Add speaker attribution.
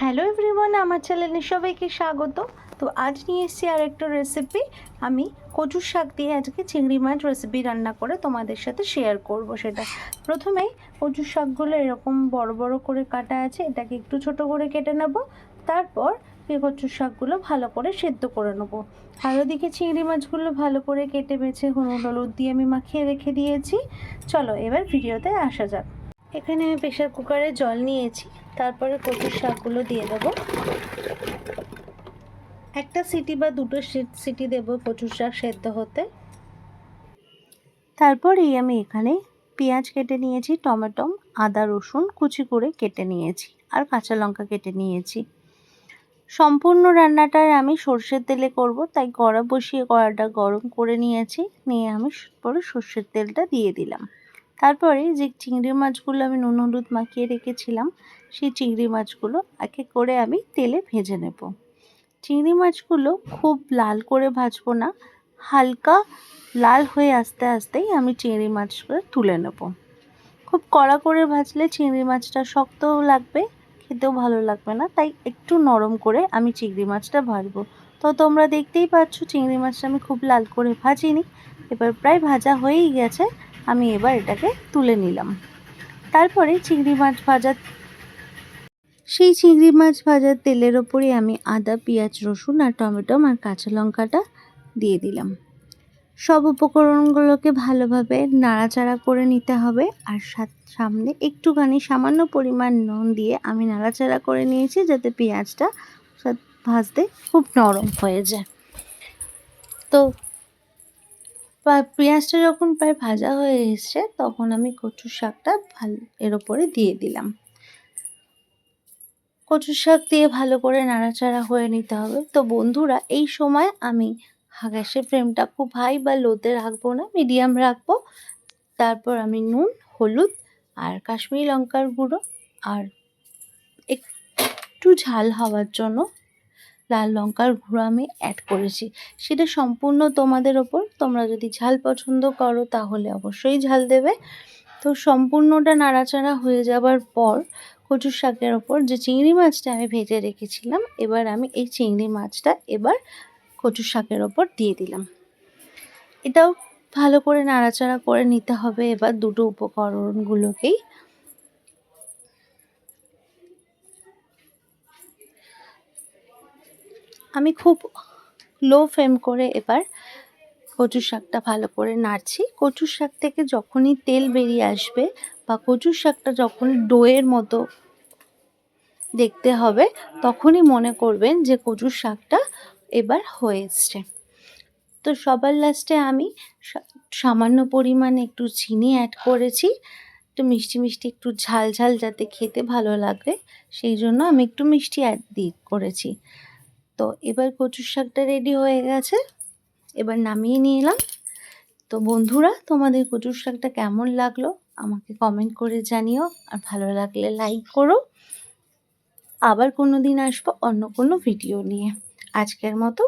Speaker 1: Hello everyone আমার চ্যানেলে সবাইকে স্বাগত। তো আজ নিয়ে এসেছি আর একটা রেসিপি আমি কচুর শাক দিয়ে আজকে চিংড়ি মাছ রেসিপি রান্না করে তোমাদের সাথে শেয়ার করব সেটা। প্রথমেই কচুর শাকগুলো এরকম বড় বড় করে কাটা আছে, এটাকে একটু ছোট করে কেটে নেব। তারপর কচুর শাকগুলো ভালো করে সেদ্ধ করে নেব। আর ওদিকে চিংড়ি মাছগুলো ভালো করে কেটে বেছে হলুদ হলুদ দিয়ে আমি মাখিয়ে রেখে দিয়েছি। চলো এবার ভিডিওতে আসা যাক। এখানে আমি প্রেশার কুকারে জল নিয়েছি, তারপরে কচুর শাকগুলো দিয়ে দেবো। একটা সিটি বা দুটো সিটি দেবো কচুর শাক সেদ্ধ হতে। তারপরেই আমি এখানে পেঁয়াজ কেটে নিয়েছি, টমেটো, আদা, রসুন কুচি করে কেটে নিয়েছি আর কাঁচা লঙ্কা কেটে নিয়েছি। সম্পূর্ণ রান্নাটায় আমি সর্ষের তেলে করব, তাই কড়া বসিয়ে কড়াটা গরম করে নিয়েছি, নিয়ে আমি পরে সর্ষের তেলটা দিয়ে দিলাম। তারপরে যে চিংড়ি মাছগুলো আমি নুন হলুদ মাখিয়ে রেখেছিলাম, সেই চিংড়ি মাছগুলো একে করে আমি তেলে ভেজে নেব। চিংড়ি মাছগুলো খুব লাল করে ভাজবো না, হালকা লাল হয়ে আস্তে আস্তেই আমি চিংড়ি মাছগুলো তুলে নেব। খুব কড়া করে ভাজলে চিংড়ি মাছটা শক্তও লাগবে, খেতেও ভালো লাগবে না, তাই একটু নরম করে আমি চিংড়ি মাছটা ভাজবো। তো তোমরা দেখতেই পাচ্ছ, চিংড়ি মাছটা আমি খুব লাল করে ভাজিনি, এবার প্রায় ভাজা হয়েই গেছে। আমি এবার এটাকে তুলে নিলাম। তারপরে চিংড়ি মাছ ভাজা, সেই চিংড়ি মাছ ভাজার তেলের ওপরে আমি আদা, পেঁয়াজ, রসুন আর টমেটো আর কাঁচা লঙ্কাটা দিয়ে দিলাম। সব উপকরণগুলোকে ভালোভাবে নাড়াচাড়া করে নিতে হবে আর সামনে একটুখানি সামান্য পরিমাণ নুন দিয়ে আমি নাড়াচাড়া করে নিয়েছি যাতে পেঁয়াজটা ভাজতে খুব নরম হয়ে যায়। তো পেঁয়াজটা যখন প্রায় ভাজা হয়ে এসছে, তখন আমি কচু শাকটা ভালো, এর ওপরে দিয়ে দিলাম। কচু শাক দিয়ে ভালো করে নাড়াচাড়া হয়ে নিতে হবে। তো বন্ধুরা, এই সময় আমি গ্যাসের ফ্লেমটা খুব হাই বা লোতে রাখব না, মিডিয়াম রাখব। তারপর আমি নুন, হলুদ আর কাশ্মীরি লঙ্কার গুঁড়ো আর একটু ঝাল হওয়ার জন্য লাল লঙ্কার গুঁড়ো আমি অ্যাড করেছি। সেটা সম্পূর্ণ তোমাদের ওপর তোমরা যদি ঝাল পছন্দ করো, তাহলে অবশ্যই ঝাল দেবে। তো সম্পূর্ণটা নাড়াচাড়া হয়ে যাবার পর কচুর শাকের ওপর যে চিংড়ি মাছটা আমি ভেজে রেখেছিলাম, এবার আমি এই চিংড়ি মাছটা এবার কচুর শাকের ওপর দিয়ে দিলাম। এটাও ভালো করে নাড়াচাড়া করে নিতে হবে এবার দুটো উপকরণগুলোকেই। আমি খুব লো ফ্লেম করে এবার কচুর শাকটা ভালো করে নাড়ছি। কচুর শাক থেকে যখনই তেল বেরিয়ে আসবে বা কচুর শাকটা যখন ডোয়ের মতো দেখতে হবে, তখনই মনে করবেন যে কচুর শাকটা এবার হয়ে তো সবার লাস্টে আমি সামান্য পরিমাণে একটু চিনি অ্যাড করেছি। একটু মিষ্টি মিষ্টি একটু ঝাল ঝাল যাতে খেতে ভালো লাগে, সেই জন্য আমি একটু মিষ্টি অ্যাড দিয়ে করেছি। তো এবার কচুর শাকটা রেডি হয়ে গেছে। এবার নামিয়ে নিয়ে এলাম। তো বন্ধুরা, তোমাদের কচুর শাকটা কেমন লাগল আমাকে কমেন্ট করে জানিও। আর ভালো লাগলে লাইক করো। আবার কোনো দিন আসব অন্য কোনো ভিডিও নিয়ে। আজকের মতো